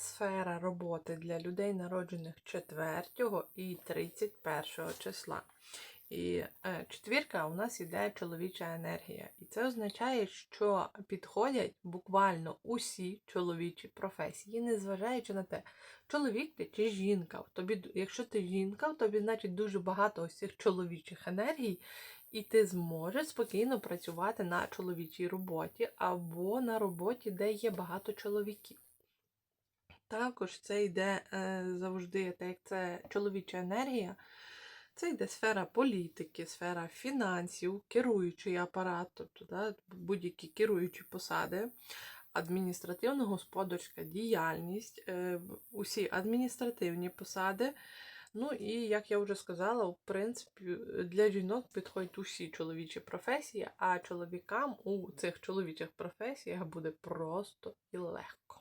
сфера роботи для людей, народжених 4 і 31 числа. І е, четвірка у нас іде чоловіча енергія. І це означає, що підходять буквально усі чоловічі професії, незважаючи на те, чоловік ти чи жінка. Тобі, якщо ти жінка, тобі значить дуже багато ось цих чоловічих енергій, і ти зможеш спокійно працювати на чоловічій роботі або на роботі, де є багато чоловіків. Також це йде е, завжди, так як це чоловіча енергія, це йде сфера політики, сфера фінансів, керуючий апарат, тобто да, будь-які керуючі посади, адміністративно-господарська діяльність, е, усі адміністративні посади. Ну і як я вже сказала, в принципі, для жінок підходять усі чоловічі професії, а чоловікам у цих чоловічих професіях буде просто і легко.